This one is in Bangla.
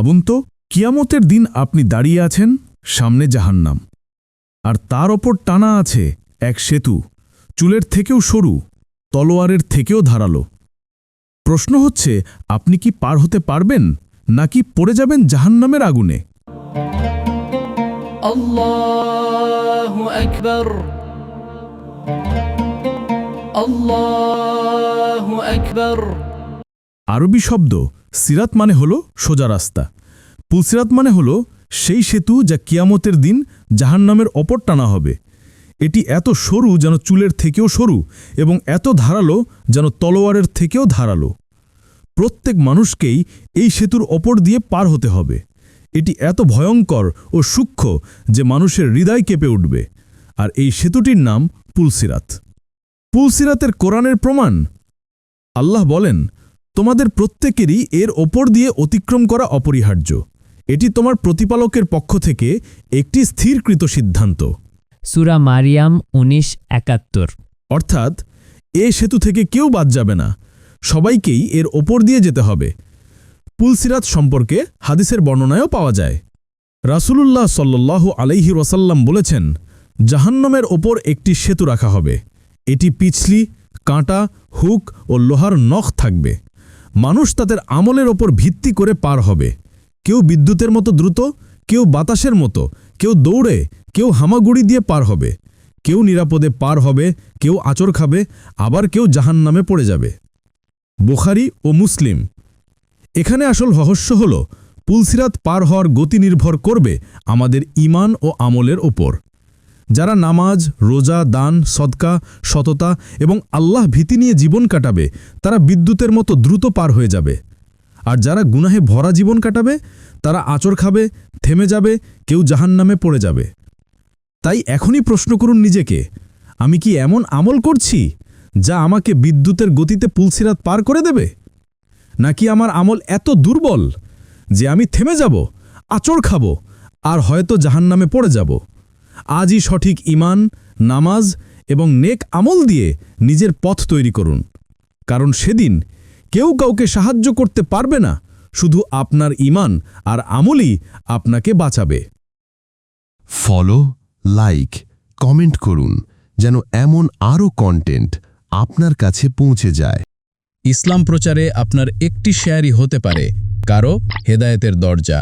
ভাবুন তো কিয়ামতের দিন আপনি দাঁড়িয়ে আছেন সামনে জাহান্নাম। আর তার ওপর টানা আছে এক সেতু, চুলের থেকেও সরু, তলোয়ারের থেকেও ধারালো। প্রশ্ন হচ্ছে, আপনি কি পার হতে পারবেন, নাকি পড়ে যাবেন জাহান্নামের আগুনে? আল্লাহু আকবার। আরবি শব্দ সিরাত মানে হল সোজা রাস্তা। পুলসিরাত মানে হল সেই সেতু যা কিয়ামতের দিন জাহান্নামের অপর টানা হবে। এটি এত সরু যেন চুলের থেকেও সরু এবং এত ধারালো যেন তলোয়ারের থেকেও ধারালো। প্রত্যেক মানুষকেই এই সেতুর ওপর দিয়ে পার হতে হবে। এটি এত ভয়ঙ্কর ও সূক্ষ্ম যে মানুষের হৃদয় কেঁপে উঠবে। আর এই সেতুটির নাম পুলসিরাত পুলসিরাতের কোরআনের প্রমাণ? আল্লাহ বলেন তোমাদের প্রত্যেকেরই এর ওপর দিয়ে অতিক্রম করা অপরিহার্য। এটি তোমার প্রতিপালকের পক্ষ থেকে একটি স্থিরকৃত সিদ্ধান্ত। সুরা মারিয়াম উনিশ একাত্তর। অর্থাৎ এ সেতু থেকে কেউ বাদ যাবে না। সবাইকেই এর ওপর দিয়ে যেতে হবে। পুলসিরাত সম্পর্কে হাদিসের বর্ণনায়ও পাওয়া যায়। রাসূলুল্লাহ সাল্লাল্লাহু আলাইহি ওয়াসাল্লাম বলেছেন জাহান্নামের ওপর একটি সেতু রাখা হবে। এটি পিছলি কাঁটা হুক ও লোহার নখ থাকবে। মানুষ তাদের আমলের ওপর ভিত্তি করে পার হবে। কেউ বিদ্যুতের মতো দ্রুত, কেউ বাতাসের মতো, কেউ দৌড়ে, কেউ হামাগুড়ি দিয়ে পার হবে। কেউ নিরাপদে পার হবে, কেউ আচর খাবে, আবার কেউ জাহান্নামে পড়ে যাবে। বুখারি ও মুসলিম। এখানে আসল রহস্য হল, পুলসিরাত পার হওয়ার গতি নির্ভর করবে আমাদের ইমান ও আমলের ওপর। যারা নামাজ, রোজা, দান, সদকা, সততা এবং আল্লাহ ভীতি নিয়ে জীবন কাটাবে, তারা বিদ্যুতের মতো দ্রুত পার হয়ে যাবে। আর যারা গুনাহে ভরা জীবন কাটাবে, তারা আচর খাবে, থেমে যাবে, কেউ জাহান্নামে পড়ে যাবে। তাই এখনই প্রশ্ন করুন নিজেকে, আমি কি এমন আমল করছি, যা আমাকে বিদ্যুতের গতিতে পুলসিরাত পার করে দেবে? নাকি আমার আমল এত দুর্বল যে আমি থেমে যাব, আচড় খাব, আর হয়তো জাহান্নামে পড়ে যাব? আজই সঠিক ইমান নামাজ এবং নেক আমল দিয়ে নিজের পথ তৈরি করুন। কারণ সেদিন কেউ কাউকে সাহায্য করতে পারবে না শুধু আপনার ইমান আর আমলই আপনাকে বাঁচাবে। ফলো লাইক কমেন্ট করুন যেন এমন আরও কন্টেন্ট আপনার কাছে পৌঁছে যায়। ইসলাম প্রচারে আপনার একটি শেয়ারই হতে পারে কারও হেদায়েতের দরজা।